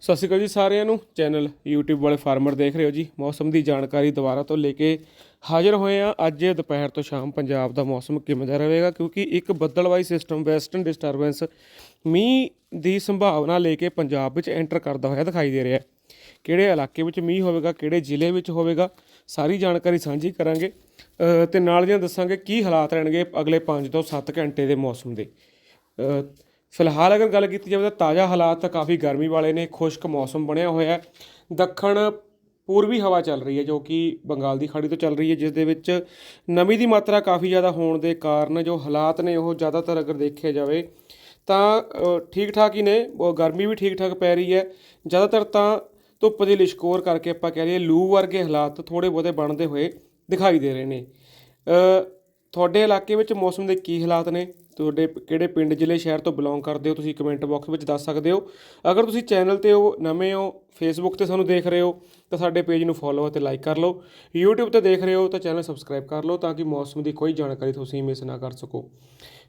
ਸਤਿ ਸ਼੍ਰੀ ਅਕਾਲ ਜੀ ਸਾਰਿਆਂ ਨੂੰ। ਚੈਨਲ YouTube ਵਾਲੇ ਫਾਰਮਰ ਦੇਖ ਰਹੇ ਹੋ ਜੀ। ਮੌਸਮ ਦੀ ਜਾਣਕਾਰੀ ਦੁਬਾਰਾ ਤੋਂ ਲੈ ਕੇ ਹਾਜ਼ਰ ਹੋਏ ਆ ਅੱਜ ਦੁਪਹਿਰ ਤੋਂ ਸ਼ਾਮ ਪੰਜਾਬ ਦਾ ਮੌਸਮ ਕਿਵੇਂ ਦਾ ਰਹੇਗਾ? ਕਿਉਂਕਿ ਇੱਕ ਬੱਦਲਵਾਈ ਸਿਸਟਮ ਵੈਸਟਰਨ ਡਿਸਟਰਬੈਂਸ ਮੀਂਹ ਦੀ ਸੰਭਾਵਨਾ ਲੈ ਕੇ ਪੰਜਾਬ ਵਿੱਚ ਐਂਟਰ ਕਰਦਾ ਹੋਇਆ ਦਿਖਾਈ ਦੇ ਰਿਹਾ ਹੈ। ਕਿਹੜੇ ਇਲਾਕੇ ਵਿੱਚ ਮੀਂਹ ਹੋਵੇਗਾ ਕਿਹੜੇ ਜ਼ਿਲ੍ਹੇ ਵਿੱਚ ਹੋਵੇਗਾ ਸਾਰੀ ਜਾਣਕਾਰੀ ਸਾਂਝੀ ਕਰਾਂਗੇ। ਅ, ਤੇ ਨਾਲ ਦੀਆਂ ਦੱਸਾਂਗੇ ਕੀ ਹਾਲਾਤ ਰਹਿਣਗੇ ਅਗਲੇ 5 ਤੋਂ 7 ਘੰਟੇ ਦੇ ਮੌਸਮ ਦੇ। ਫਿਲਹਾਲ ਅਗਰ ਗੱਲ ਕੀਤੀ ਜਾਵੇ ਤਾਂ ਤਾਜ਼ਾ ਹਾਲਾਤ ਤਾਂ ਕਾਫੀ ਗਰਮੀ ਵਾਲੇ ਨੇ, ਖੁਸ਼ਕ ਮੌਸਮ ਬਣਿਆ ਹੋਇਆ ਹੈ। ਦੱਖਣ ਪੂਰਬੀ ਹਵਾ ਚੱਲ ਰਹੀ ਹੈ ਜੋ ਕਿ ਬੰਗਾਲ ਦੀ ਖਾੜੀ ਤੋਂ ਚੱਲ ਰਹੀ ਹੈ, ਜਿਸ ਦੇ ਵਿੱਚ ਨਮੀ ਦੀ ਮਾਤਰਾ ਕਾਫੀ ਜ਼ਿਆਦਾ ਹੋਣ ਦੇ ਕਾਰਨ ਜੋ ਹਾਲਾਤ ਨੇ ਉਹ ਜ਼ਿਆਦਾਤਰ ਅਗਰ ਦੇਖਿਆ ਜਾਵੇ ਤਾਂ ਠੀਕ ਠਾਕ ਹੀ ਨੇ, ਉਹ ਗਰਮੀ ਵੀ ਠੀਕ ਠਾਕ ਪੈ ਰਹੀ ਹੈ। ਜ਼ਿਆਦਾਤਰ ਤਾਂ ਧੁੱਪ ਦੀ ਲਿਸ਼ਕੋਰ ਕਰਕੇ ਆਪਾਂ ਕਹਿ ਲਈਏ ਲੂ ਵਰਗੇ ਹਾਲਾਤ ਥੋੜੇ ਬਹੁਤੇ ਬਣਦੇ ਹੋਏ ਦਿਖਾਈ ਦੇ ਰਹੇ ਨੇ। ਤੁਹਾਡੇ ਇਲਾਕੇ ਵਿੱਚ ਮੌਸਮ ਦੇ ਕੀ ਹਾਲਾਤ ਨੇ? ਤੁਹਾਡੇ ਕਿਹੜੇ ਪਿੰਡ, ਜ਼ਿਲ੍ਹੇ, ਸ਼ਹਿਰ ਤੋਂ ਬਿਲੋਂਗ ਕਰਦੇ ਹੋ ਤੁਸੀਂ ਕਮੈਂਟ ਬਾਕਸ ਵਿੱਚ ਦੱਸ ਸਕਦੇ ਹੋ। ਅਗਰ ਤੁਸੀਂ ਚੈਨਲ ਤੇ ਹੋ, ਨਵੇਂ ਹੋ ਫੇਸਬੁੱਕ ਤੇ ਸਾਨੂੰ ਦੇਖ ਰਹੇ ਹੋ, ਤਾਂ ਸਾਡੇ ਪੇਜ ਨੂੰ ਫੋਲੋ ਅਤੇ ਲਾਈਕ ਕਰ ਲਓ। YouTube ਤੇ ਦੇਖ ਰਹੇ ਹੋ ਤਾਂ ਚੈਨਲ ਸਬਸਕ੍ਰਾਈਬ ਕਰ ਲਓ ਤਾਂ ਕਿ ਮੌਸਮ ਦੀ ਕੋਈ ਜਾਣਕਾਰੀ ਤੁਸੀਂ ਮਿਸ ਨਾ ਕਰ ਸਕੋ।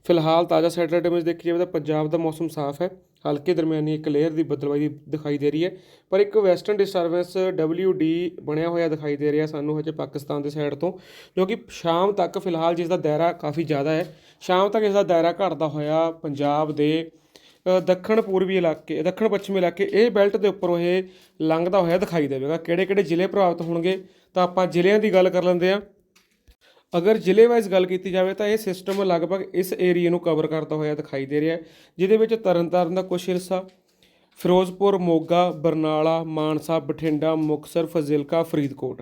ਫਿਲਹਾਲ ਤਾਜ਼ਾ ਸੈਟਲਾਈਟ ਇਮੇਜ ਦੇਖੀ ਜਾਵੇ ਤਾਂ ਪੰਜਾਬ ਦਾ ਮੌਸਮ ਸਾਫ਼ ਹੈ। ਹਲਕੇ ਦਰਮਿਆਨੀ ਇੱਕ ਲੇਅਰ ਦੀ ਬਦਲਵਾਈ ਦਿਖਾਈ ਦੇ ਰਹੀ ਹੈ। ਪਰ ਇੱਕ ਵੈਸਟਰਨ ਡਿਸਟਰਬੈਂਸ WD ਬਣਿਆ ਹੋਇਆ ਦਿਖਾਈ ਦੇ ਰਿਹਾ ਸਾਨੂੰ ਹਜੇ ਪਾਕਿਸਤਾਨ ਦੇ ਸਾਈਡ ਤੋਂ, ਜੋ ਕਿ ਸ਼ਾਮ ਤੱਕ ਫਿਲਹਾਲ ਜਿਸ ਦਾ ਦਾਇਰਾ ਕਾਫੀ ਜ਼ਿਆਦਾ ਹੈ। ਸ਼ਾਮ ਤੱਕ ਇਸ ਦਾ ਦਾਇਰਾ ਘਟਦਾ ਹੋਇਆ ਪੰਜਾਬ ਦੇ ਦੱਖਣ ਪੂਰਬੀ ਇਲਾਕੇ, ਦੱਖਣ ਪੱਛਮੀ ਇਲਾਕੇ, ਇਹ ਬੈਲਟ ਦੇ ਉੱਪਰੋਂ ਇਹ ਲੰਘਦਾ ਹੋਇਆ ਦਿਖਾਈ ਦੇਵੇਗਾ। ਕਿਹੜੇ ਕਿਹੜੇ ਜ਼ਿਲ੍ਹੇ ਪ੍ਰਭਾਵਿਤ ਹੋਣਗੇ, ਤਾਂ ਆਪਾਂ ਜ਼ਿਲ੍ਹਿਆਂ ਦੀ ਗੱਲ ਕਰ ਲੈਂਦੇ ਹਾਂ। ਅਗਰ ਜ਼ਿਲ੍ਹੇ ਵਾਈਜ਼ ਗੱਲ ਕੀਤੀ ਜਾਵੇ ਤਾਂ ਇਹ ਸਿਸਟਮ ਲਗਭਗ ਇਸ ਏਰੀਏ ਨੂੰ ਕਵਰ ਕਰਦਾ ਹੋਇਆ ਦਿਖਾਈ ਦੇ ਰਿਹਾ ਹੈ ਜਿਹਦੇ ਵਿੱਚ ਤਰਨਤਾਰਨ ਦਾ ਕੁਝ ਹਿੱਸਾ ਫਿਰੋਜ਼ਪੁਰ ਮੋਗਾ ਬਰਨਾਲਾ ਮਾਨਸਾ ਬਠਿੰਡਾ ਮੁਕਤਸਰ ਫਜ਼ਿਲਕਾ ਫਰੀਦਕੋਟ।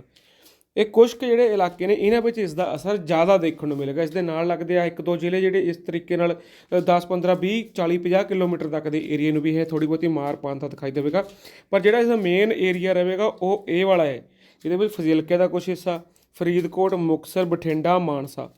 ਇਹ ਕੁਝ ਕੁ ਜਿਹੜੇ ਇਲਾਕੇ ਨੇ ਇਹਨਾਂ ਵਿੱਚ ਇਸ ਦਾ ਅਸਰ ਜ਼ਿਆਦਾ ਦੇਖਣ ਨੂੰ ਮਿਲੇਗਾ। ਇਸ ਦੇ ਨਾਲ ਲੱਗਦੇ ਆ ਇੱਕ ਦੋ ਜ਼ਿਲ੍ਹੇ ਜਿਹੜੇ ਇਸ ਤਰੀਕੇ ਨਾਲ ਅ, 10 15 20 40 50 ਕਿਲੋਮੀਟਰ ਤੱਕ ਦੇ ਏਰੀਏ ਨੂੰ ਵੀ ਇਹ ਥੋੜੀ ਬਹੁਤੀ ਮਾਰ ਪਾਉਂਦਾ ਦਿਖਾਈ ਦੇਵੇਗਾ। ਪਰ ਜਿਹੜਾ ਇਸ ਦਾ ਮੇਨ ਏਰੀਆ ਰਹੇਗਾ ਉਹ ਇਹ ਵਾਲਾ ਹੈ। ਜਿਹਦੇ ਵਿੱਚ ਫਜ਼ਿਲਕੇ ਦਾ ਕੁਝ ਹਿੱਸਾ ਫਰੀਦਕੋਟ, ਮੁਕਤਸਰ, ਬਠਿੰਡਾ, ਮਾਨਸਾ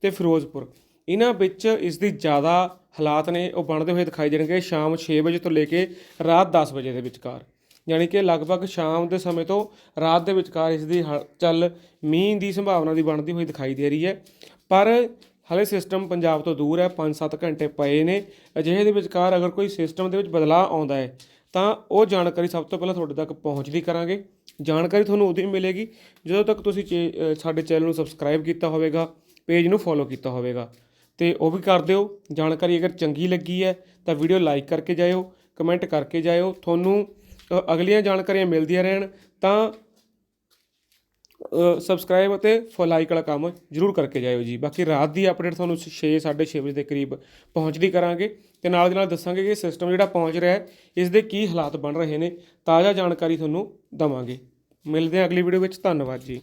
ਤੇ ਫਿਰੋਜ਼ਪੁਰ। ਇਹਨਾਂ ਵਿੱਚ ਇਸ ਦੀ ਜ਼ਿਆਦਾ ਹਾਲਾਤ ਨੇ, ਉਹ ਬਣਦੇ ਹੋਏ ਦਿਖਾਈ ਦੇਣਗੇ ਸ਼ਾਮ 6 ਵਜੇ ਤੋਂ ਲੈ ਕੇ ਰਾਤ 10 ਵਜੇ ਦੇ ਵਿਚਕਾਰ। ਯਾਨੀ ਕਿ ਲਗਭਗ ਸ਼ਾਮ ਦੇ ਸਮੇਂ ਤੋਂ ਰਾਤ ਦੇ ਵਿਚਕਾਰ ਇਸ ਦੀ ਹ- ਚੱਲ ਮੀਂਹ ਦੀ ਸੰਭਾਵਨਾ ਦੀ ਬਣਦੀ ਹੋਈ ਦਿਖਾਈ ਦੇ ਰਹੀ ਹੈ। ਪਰ ਹਲੇ ਸਿਸਟਮ ਪੰਜਾਬ ਤੋਂ ਦੂਰ ਹੈ 5-7 ਘੰਟੇ ਪਏ ਨੇ। ਅਜਿਹੇ ਦੇ ਵਿਚਕਾਰ ਅਗਰ ਕੋਈ ਸਿਸਟਮ ਦੇ ਵਿੱਚ ਬਦਲਾਅ ਆਉਂਦਾ ਹੈ, ਤਾਂ ਉਹ ਜਾਣਕਾਰੀ ਸਭ ਤੋਂ ਪਹਿਲਾਂ ਤੁਹਾਡੇ ਤੱਕ ਪਹੁੰਚਦੀ ਕਰਾਂਗੇ। ਜਾਣਕਾਰੀ ਤੁਹਾਨੂੰ ਉਦੋਂ ਹੀ ਮਿਲੇਗੀ ਜਦੋਂ ਤੱਕ ਤੁਸੀਂ ਚੇ- ਸਾਡੇ ਚੈਨਲ ਨੂੰ ਸਬਸਕ੍ਰਾਈਬ ਕੀਤਾ ਹੋਵੇਗਾ ਪੇਜ ਨੂੰ ਫੋਲੋ ਕੀਤਾ ਹੋਵੇਗਾ। ਤੇ ਉਹ ਵੀ ਕਰ ਦਿਓ, ਜਾਣਕਾਰੀ ਅਗਰ ਚੰਗੀ ਲੱਗੀ ਹੈ ਤਾਂ ਵੀਡੀਓ ਲਾਈਕ ਕਰਕੇ ਜਾਇਓ ਕਮੈਂਟ ਕਰਕੇ ਜਾਇਓ। ਤੁਹਾਨੂੰ ਅਗਲੀਆਂ ਜਾਣਕਾਰੀਆਂ ਮਿਲਦੀਆਂ ਰਹਿਣ ਤਾਂ ਸਬਸਕ੍ਰਾਈਬ ਅਤੇ ਫੋ ਲਾਈਕ ਵਾਲਾ ਕੰਮ ਜਰੂਰ ਕਰਕੇ ਜਾਇਓ ਜੀ। ਬਾਕੀ ਰਾਤ ਦੀ ਅਪਡੇਟ ਤੁਹਾਨੂੰ 6 6:30 ਵਜੇ ਦੇ ਕਰੀਬ ਪਹੁੰਚਦੀ ਕਰਾਂਗੇ ਤੇ ਨਾਲ ਦੀ ਨਾਲ ਦੱਸਾਂਗੇ ਕਿ ਸਿਸਟਮ ਜਿਹੜਾ ਪਹੁੰਚ ਰਿਹਾ ਹੈ, ਇਸ ਦੇ ਕੀ ਹਾਲਾਤ ਬਣ ਰਹੇ ਨੇ, ਤਾਜ਼ਾ ਜਾਣਕਾਰੀ ਤੁਹਾਨੂੰ ਦਵਾਂਗੇ। ਮਿਲਦੇ ਹਾਂ ਅਗਲੀ ਵੀਡੀਓ ਵਿੱਚ। ਧੰਨਵਾਦ ਜੀ।